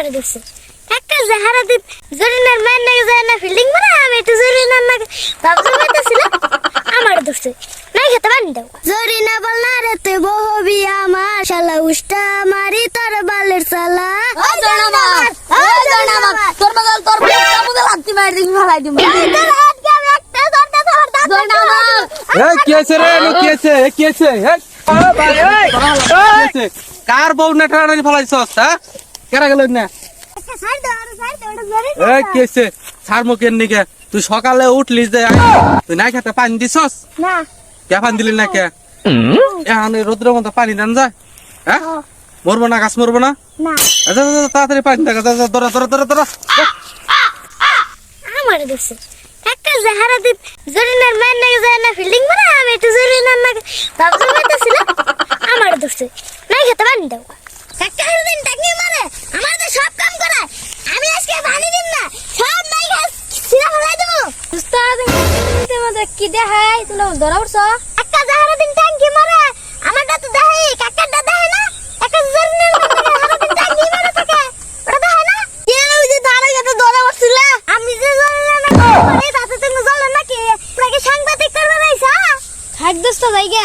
আমার দোষ একটা জাহারা দিন জরিনার মান নাকি যায় না ফিল্ডিং মানে আমি একটু জরিনার নাকি ভাবতে পারতেছিলাম আমার দোষ নাই খেতে পারি দাও জরিনা বল না রে তুই বহবি আমার শালা উষ্টা মারি তোর বালের সালা ওই জয়নামাল, ওই জয়নামাল, তোর বদল তোর কামুকে লাগতি মারি দিবি ফেলাই দিবি ও? কার বউ না টানানি ফলাইছস হ্যাঁ কেরা গেল না এই ছাড় মুখের নিকে তুই সকালে উঠলি যে তুই নাই খেতে পানি দিছস? না। কে পানি দিলি না কে? এখন এই রোদ্রের মধ্যে পানি দেন যায় হ্যাঁ? মরবো না গাছ মরবো না? না। আচ্ছা, আচ্ছা, আচ্ছা, তাড়াতাড়ি পানি দেখা ধরা ধরা ধরা ধরা। আমার দোষ একটা জাহারা দিন জরিনার মান নাকি যায় না ফিল্ডিং মানে আমি একটু জরিনার নাকি আমার খেতে মারে পানি দিন না। কি দেখাই তুমি ধরা উঠছ একটা জাহারা দিন ট্যাঙ্কি মারে। আমারটা তো দেখাই কাকারটা দেখে না? একটা মান নাকি জাহারা দিন ট্যাঙ্কি মারে থাকে ওটা দেখে না? কে ওই যে ধারে গেছে ধরা উঠছিল আমি যে জরিনার নাকি করে তাতে তুমি জলে নাকি? লাগে সাংবাদিক করবে নাইছা থাক জায়গা